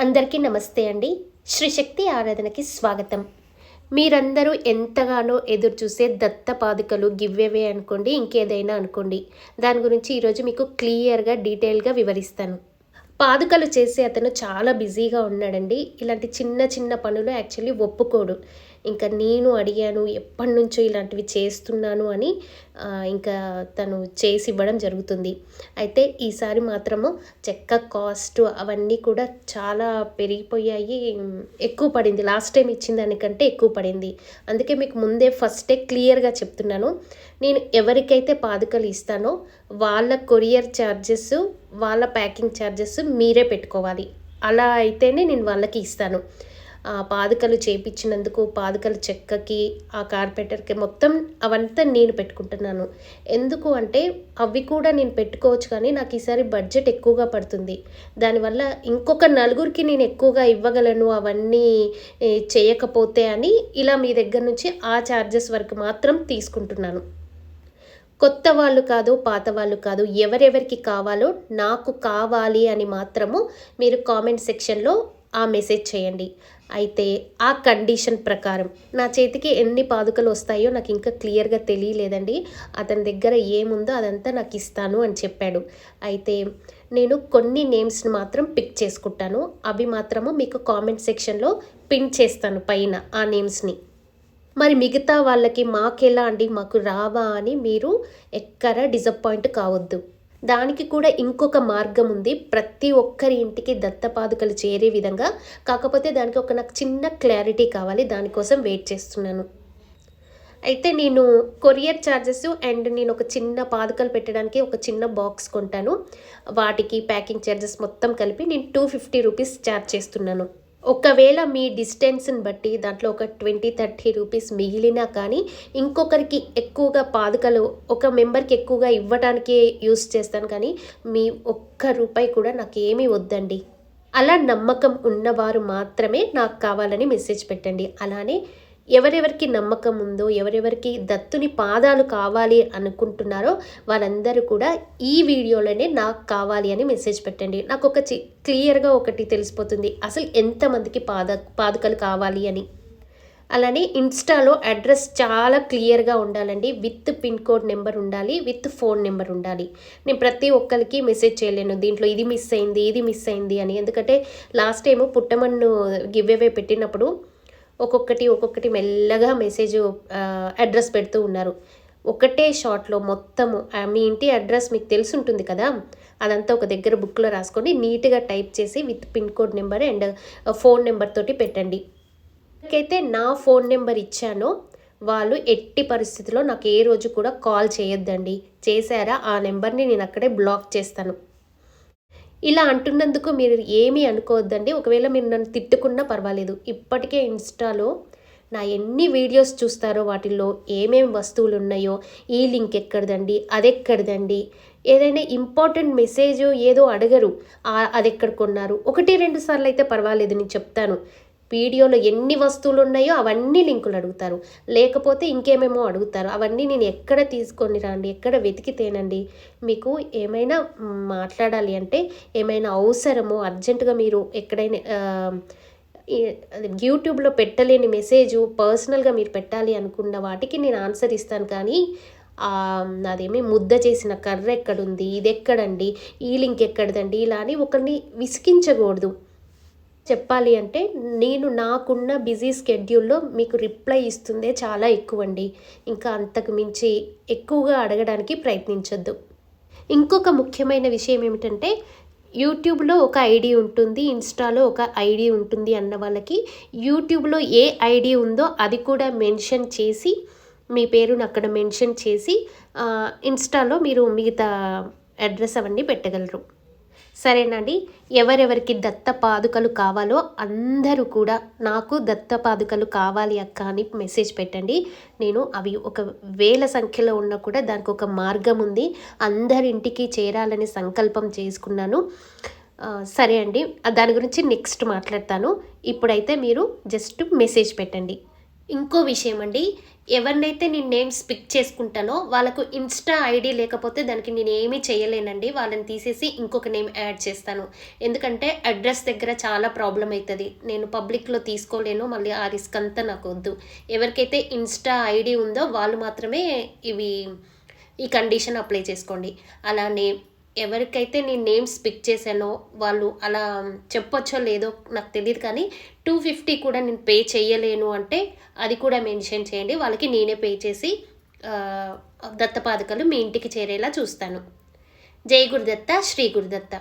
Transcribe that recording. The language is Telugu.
అందరికీ నమస్తే అండి. శ్రీశక్తి ఆరాధనకి స్వాగతం. మీరందరూ ఎంతగానో ఎదురు చూసే దత్త పాదుకలు గివ్వేవే అనుకోండి ఇంకేదైనా అనుకోండి. దాని గురించి ఈరోజు మీకు క్లియర్గా డీటెయిల్గా వివరిస్తాను. పాదుకలు చేసి అతను చాలా బిజీగా ఉన్నాడండి. ఇలాంటి చిన్న చిన్న పనులు యాక్చువల్లీ ఒప్పుకోడు. ఇంకా నేను అడిగాను ఎప్పటి నుంచో ఇలాంటివి చేస్తున్నాను అని ఇంకా తను చేసి ఇవ్వడం జరుగుతుంది. అయితే ఈసారి మాత్రము చెక్క కాస్ట్ అవన్నీ కూడా చాలా పెరిగిపోయాయి. ఎక్కువ పడింది. లాస్ట్ టైం ఇచ్చిన దానికంటే ఎక్కువ పడింది. అందుకే మీకు ముందే ఫస్టే క్లియర్గా చెప్తున్నాను. నేను ఎవరికైతే పాదుకలు ఇస్తానో వాళ్ళ కొరియర్ ఛార్జెస్ వాళ్ళ ప్యాకింగ్ ఛార్జెస్ మీరే పెట్టుకోవాలి. అలా అయితేనే నేను వాళ్ళకి ఇస్తాను. ఆ పాదుకలు చేపించినందుకు పాదుకల చెక్కకి ఆ కార్పెంటర్కి మొత్తం అవంతా నేను పెట్టుకుంటున్నాను. ఎందుకు అంటే అవి కూడా నేను పెట్టుకోవచ్చు కానీ నాకు ఈసారి బడ్జెట్ ఎక్కువగా పడుతుంది. దానివల్ల ఇంకొక నలుగురికి నేను ఎక్కువగా ఇవ్వగలను అవన్నీ చేయకపోతే అని ఇలా మీ దగ్గర నుంచి ఆ ఛార్జెస్ వరకు మాత్రం తీసుకుంటున్నాను. కొత్త వాళ్ళు కాదు పాత వాళ్ళు కాదు ఎవరెవరికి కావాలో నాకు కావాలి అని మాత్రము మీరు కామెంట్ సెక్షన్లో ఆ మెసేజ్ చేయండి. అయితే ఆ కండిషన్ ప్రకారం నా చేతికి ఎన్ని పాదుకలు వస్తాయో నాకు ఇంకా క్లియర్గా తెలియలేదండి. అతని దగ్గర ఏముందో అదంతా నాకు ఇస్తాను అని చెప్పాడు. అయితే నేను కొన్ని నేమ్స్ని మాత్రం పిక్ చేసుకుంటాను. అవి మాత్రము మీకు కామెంట్ సెక్షన్లో పిన్ చేస్తాను పైన ఆ నేమ్స్ని. మరి మిగతా వాళ్ళకి మాకెలా అండి మాకు రావా అని మీరు ఎక్కడ డిసప్పాయింట్ కావద్దు. దానికి కూడా ఇంకొక మార్గం ఉంది. ప్రతి ఒక్కరి ఇంటికి దత్తపాదుకలు చేరే విధంగా కాకపోతే దానికి ఒక నాకు చిన్న క్లారిటీ కావాలి. దానికోసం వెయిట్ చేస్తున్నాను. అయితే నేను కొరియర్ ఛార్జెస్ అండ్ నేను ఒక చిన్న పాదుకలు పెట్టడానికి ఒక చిన్న బాక్స్ కొంటాను. వాటికి ప్యాకింగ్ ఛార్జెస్ మొత్తం కలిపి నేను టూ ఫిఫ్టీ రూపీస్ ఛార్జ్ చేస్తున్నాను. ఒకవేళ మీ డిస్టెన్స్ని బట్టి దాంట్లో ఒక ట్వంటీ థర్టీ రూపీస్ మిగిలినా కానీ ఇంకొకరికి ఎక్కువగా పాదుకలు ఒక మెంబర్కి ఎక్కువగా ఇవ్వడానికి యూస్ చేస్తాను. కానీ మీ ఒక్క రూపాయి కూడా నాకు ఏమీ వద్దండి. అలా నమ్మకం ఉన్నవారు మాత్రమే నాకు కావాలని మెసేజ్ పెట్టండి. అలానే ఎవరెవరికి నమ్మకం ఉందో ఎవరెవరికి దత్తుని పాదాలు కావాలి అనుకుంటున్నారో వాళ్ళందరూ కూడా ఈ వీడియోలోనే నాకు కావాలి అని మెసేజ్ పెట్టండి. నాకు ఒక చి- క్లియర్గా ఒకటి తెలిసిపోతుంది. అసలు ఎంతమందికి పాద పాదుకలు కావాలి అని. అలానే ఇన్స్టాలో అడ్రస్ చాలా క్లియర్గా ఉండాలండి. విత్ పిన్ కోడ్ నెంబర్ ఉండాలి విత్ ఫోన్ నెంబర్ ఉండాలి. నేను ప్రతి ఒక్కరికి మెసేజ్ చేయలేను. దీంట్లో ఇది మిస్ అయింది ఇది మిస్ అయింది అని. ఎందుకంటే లాస్ట్ టైము పుట్టమన్ను గివ్ అవే పెట్టినప్పుడు ఒక్కొక్కటి ఒక్కొక్కటి మెల్లగా మెసేజ్ అడ్రస్ పెడుతూ ఉన్నారు. ఒకటే షాట్లో మొత్తము మీ ఇంటి అడ్రస్ మీకు తెలిసి ఉంటుంది కదా? అదంతా ఒక దగ్గర బుక్లో రాసుకొని నీట్గా టైప్ చేసి with pin code number and phone number తోటి పెట్టండి. అయితే నా ఫోన్ నెంబర్ ఇచ్చానో వాళ్ళు ఎట్టి పరిస్థితిలో నాకు ఏ రోజు కూడా కాల్ చేయొద్దండి. చేశారా? ఆ నెంబర్ని నేను అక్కడే బ్లాక్ చేస్తాను. ఇలా అంటున్నందుకు మీరు ఏమీ అనుకోవద్దండి. ఒకవేళ మీరు నన్ను తిట్టుకున్నా పర్వాలేదు. ఇప్పటికే ఇన్స్టాలో నా ఎన్ని వీడియోస్ చూస్తారో వాటిల్లో ఏమేమి వస్తువులు ఉన్నాయో ఈ లింక్ ఎక్కడిదండి అదెక్కడిదండి ఏదైనా ఇంపార్టెంట్ మెసేజ్ ఏదో అడగరు. అది ఎక్కడ కొన్నారు? ఒకటి రెండు సార్లు అయితే పర్వాలేదు నేను చెప్తాను. వీడియోలో ఎన్ని వస్తువులు ఉన్నాయో అవన్నీ లింకులు అడుగుతారు. లేకపోతే ఇంకేమేమో అడుగుతారు. అవన్నీ నేను ఎక్కడ తీసుకొని రండి ఎక్కడ వెతికితేనండి మీకు ఏమైనా మాట్లాడాలి అంటే ఏమైనా అవసరమో అర్జెంటుగా మీరు ఎక్కడైనా యూట్యూబ్లో పెట్టలేని మెసేజ్ పర్సనల్గా మీరు పెట్టాలి అనుకున్న వాటికి నేను ఆన్సర్ ఇస్తాను. కానీ అదేమి ముద్ద చేసిన కర్ర ఎక్కడుంది ఇది ఎక్కడండి ఈ లింక్ ఎక్కడదండి ఇలా అని ఒకరిని విసిగించకూడదు. చెప్పాలి అంటే నేను నాకున్న బిజీ స్కెడ్యూల్లో మీకు రిప్లై ఇస్తుందే చాలా ఎక్కువ అండి ఇంకా అంతకు మించి ఎక్కువగా అడగడానికి ప్రయత్నించొద్దు. ఇంకొక ముఖ్యమైన విషయం ఏమిటంటే యూట్యూబ్లో ఒక ఐడి ఉంటుంది ఇన్స్టాలో ఒక ఐడి ఉంటుంది అన్న వాళ్ళకి యూట్యూబ్లో ఏ ఐడి ఉందో అది కూడా మెన్షన్ చేసి మీ పేరును అక్కడ మెన్షన్ చేసి ఇన్స్టాలో మీరు మిగతా అడ్రస్ అవన్నీ పెట్టగలరు. సరేనండి ఎవరెవరికి దత్త పాదుకలు కావాలో అందరూ కూడా నాకు దత్త పాదుకలు కావాలి అక్క అని మెసేజ్ పెట్టండి. నేను అవి ఒక వేల సంఖ్యలో ఉన్నా కూడా దానికి ఒక మార్గం ఉంది. అందరింటికి చేరాలని సంకల్పం చేసుకున్నాను. సరే అండి దాని గురించి నెక్స్ట్ మాట్లాడతాను. ఇప్పుడైతే మీరు జస్ట్ మెసేజ్ పెట్టండి. ఇంకో విషయం అండి ఎవరినైతే నేను నేమ్స్ పిక్ చేసుకుంటానో వాళ్ళకు ఇన్స్టా ఐడి లేకపోతే దానికి నేను ఏమీ చేయలేనండి. వాళ్ళని తీసేసి ఇంకొక నేమ్ యాడ్ చేస్తాను. ఎందుకంటే అడ్రస్ దగ్గర చాలా ప్రాబ్లం అవుతుంది నేను పబ్లిక్లో తీసుకోలేను. మళ్ళీ ఆ రిస్క్ అంతా నాకు వద్దు. ఎవరికైతే ఇన్స్టా ఐడి ఉందో వాళ్ళు మాత్రమే ఇవి ఈ కండిషన్ అప్లై చేసుకోండి. అలానే ఎవరికైతే నేను నేమ్స్ పిక్ చేశానో వాళ్ళు అలా చెప్పొచ్చో లేదో నాకు తెలియదు కానీ టూ ఫిఫ్టీ కూడా నేను పే చేయలేను అంటే అది కూడా మెన్షన్ చేయండి. వాళ్ళకి నేనే పే చేసి దత్తపాదకలు దత్తపాదుకలు మీ ఇంటికి చేరేలా చూస్తాను. జై గురుదత్త శ్రీ గురుదత్త.